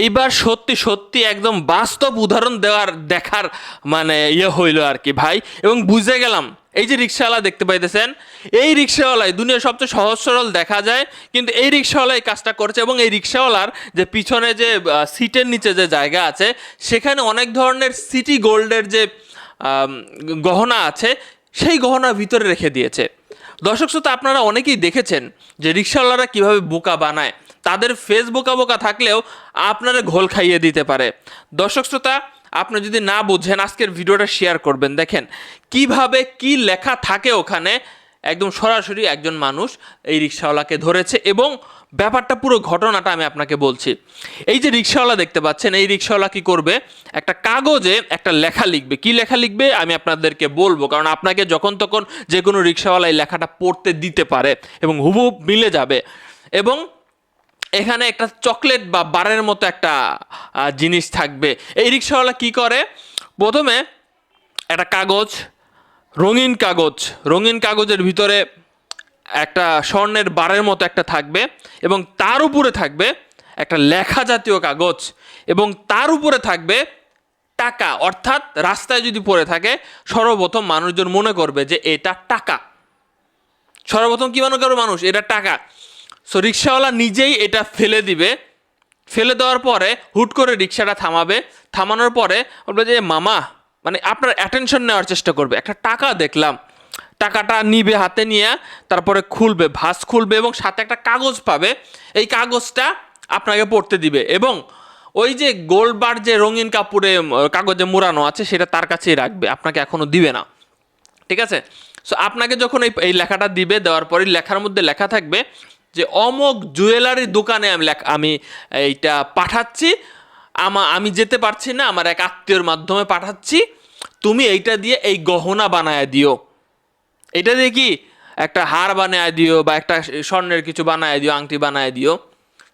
এইবার সত্যি সত্যি একদম বাস্তব উদাহরণ দেওয়ার, দেখার মানে ইয়ে হইল আর কি ভাই। এবং বুঝে গেলাম, এই যে রিক্সাওয়ালা দেখতে পাইতেছেন, এই রিক্সাওয়ালায় দুনিয়ার সবচেয়ে সহজ সরল দেখা যায়, কিন্তু এই রিক্সাওয়ালা এই কাজটা করছে এবং এই রিক্সাওয়ালার যে পিছনে যে সিটের নিচে যে জায়গা আছে, সেখানে অনেক ধরনের সিটি গোল্ডের যে গহনা আছে, সেই গহনা ভিতরে রেখে দিয়েছে। দর্শক শ্রোতা, আপনারা অনেকেই দেখেছেন যে রিক্সাওয়ালারা কীভাবে বোকা বানায়। তাদের ফেস বোকা থাকলেও আপনারা ঘোল খাইয়ে দিতে পারে। দর্শক শ্রোতা, আপনি যদি না বুঝেন, আজকের ভিডিওটা শেয়ার করবেন। দেখেন, কীভাবে কি লেখা থাকে ওখানে, একদম সরাসরি একজন মানুষ এই রিক্সাওয়ালাকে ধরেছে এবং ব্যাপারটা পুরো ঘটনাটা আমি আপনাকে বলছি। এই যে রিক্সাওয়ালা দেখতে পাচ্ছেন, এই রিক্সাওয়ালা কি করবে? একটা কাগজে একটা লেখা লিখবে। কি লেখা লিখবে? আমি আপনাদেরকে বলব। কারণ আপনাকে যখন তখন যে কোনো রিক্সাওয়ালা এই লেখাটা পড়তে দিতে পারে এবং হুবহুব মিলে যাবে। এবং এখানে একটা চকলেট বা বারের মতো একটা জিনিস থাকবে। এই রিক্সাওয়ালা কি করে? প্রথমে একটা কাগজ, রঙিন কাগজ, রঙিন কাগজের ভিতরে একটা স্বর্ণের বারের মতো একটা থাকবে এবং তার উপরে থাকবে একটা লেখা জাতীয় কাগজ এবং তার উপরে থাকবে টাকা। অর্থাৎ রাস্তায় যদি পড়ে থাকে, সর্বপ্রথম মানুষজন মনে করবে যে এটা টাকা। সর্বপ্রথম কি মনে করবে মানুষ? এটা টাকা। সো রিক্সাওয়ালা নিজেই এটা ফেলে দিবে। ফেলে দেওয়ার পরে হুট করে রিক্সাটা থামাবে। থামানোর পরে বলবে যে, মামা মানে আপনার অ্যাটেনশন নেওয়ার চেষ্টা করবে। একটা টাকা দেখলাম। টাকাটা নিবে হাতে নিয়ে, তারপরে খুলবে ভাস খুলবে এবং সাথে একটা কাগজ পাবে। এই কাগজটা আপনাকে পড়তে দিবে এবং ওই যে গোল্ডবার যে রঙিন কাপড়ে কাগজে মোড়ানো আছে, সেটা তার কাছেই রাখবে। আপনাকে এখনও দিবে না। ঠিক আছে? সো আপনাকে যখন এই এই লেখাটা দিবে, দেওয়ার পরে লেখার মধ্যে লেখা থাকবে যে অমক জুয়েলারি দোকানে আমি আমি এইটা পাঠাচ্ছি। আমা আমি যেতে পারছি না, আমার এক আত্মীয়র মাধ্যমে পাঠাচ্ছি। তুমি এইটা দিয়ে এই গহনা বানায় দিও। এটা দিয়ে কি? একটা হার বানায় দিও বা একটা স্বর্ণের কিছু বানায় দিও, আংটি বানায় দিও।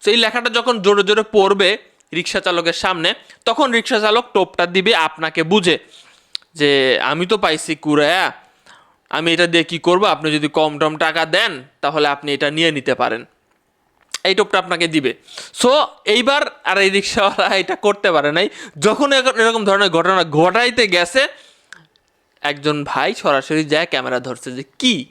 সেই লেখাটা যখন জোরে জোরে পড়বে রিক্সা চালকের সামনে, তখন রিক্সা চালক টোপটা দিবে, আপনাকে বুঝে যে আমি তো পাইছি কুড়ায়া। আমি এটা দিয়ে কি করব? আপনি যদি কম টম টাকা দেন, তাহলে আপনি এটা নিয়ে নিতে পারেন। এই টোপটা আপনাকে দিবে। সো এইবার আর এই রিক্সাওয়ালা এটা করতে পারে নাই। যখন এরকম- ধরনের ঘটনা ঘটাইতে গেছে, একজন ভাই সরাসরি যায়, ক্যামেরা ধরছে যে, কি?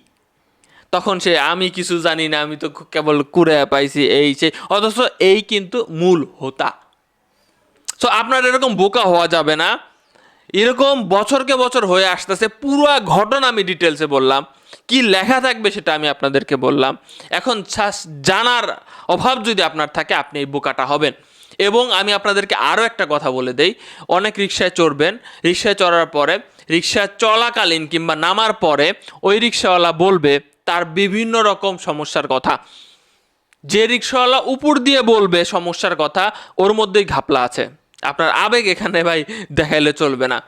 তখন সে, আমি কিছু জানি না, আমি তো কেবল কুড়ে পাইছি, এই সেই। অথচ এই কিন্তু মূল হোতা। সো আপনার এরকম বোকা হওয়া যাবে না। এরকম বছরকে বছর হয়ে আসতেছে, পুরো ঘটনা আমি ডিটেলসে বললাম। কি লেখা থাকবে সেটা আমি আপনাদেরকে বললাম। এখন জানার অভাব যদি আপনার থাকে, আপনি এই বোকাটা হবেন। এবং আমি আপনাদেরকে আরও একটা কথা বলে দেই, অনেক রিক্সায় চড়বেন রিক্সায় চড়ার পরে রিক্সা চলাকালীন কিংবা নামার পরে, ওই রিক্সাওয়ালা বলবে তার বিভিন্ন রকম সমস্যার কথা। যে রিক্সাওয়ালা উপর দিয়ে বলবে সমস্যার কথা, ওর মধ্যেই ঘাপলা আছে। আপনার আবেগ এখানে ভাই দেখাইলে চলবে না।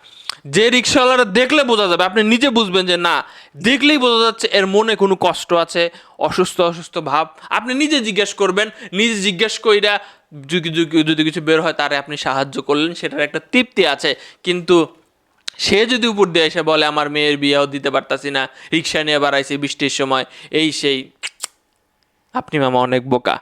যে রিক্সাওয়ালারা দেখলে বোঝা যাবে, আপনি নিজে বুঝবেন যে না, দেখলেই বোঝা যাচ্ছে এর মনে কোনো কষ্ট আছে, অসুস্থ অসুস্থ ভাব। আপনি নিজে জিজ্ঞেস করবেন, নিজে জিজ্ঞেস কইরা যদি কিছু বের হয় তারে আপনি সাহায্য করলেন, সেটার একটা তৃপ্তি আছে। কিন্তু সে যদি উপর দিয়ে এসে বলে, আমার মেয়ের বিয়েও দিতে পারতাছি না, রিক্সা নিয়ে বাড়াইছি বৃষ্টির সময়, এই সেই, আপনি মামা অনেক বোকা।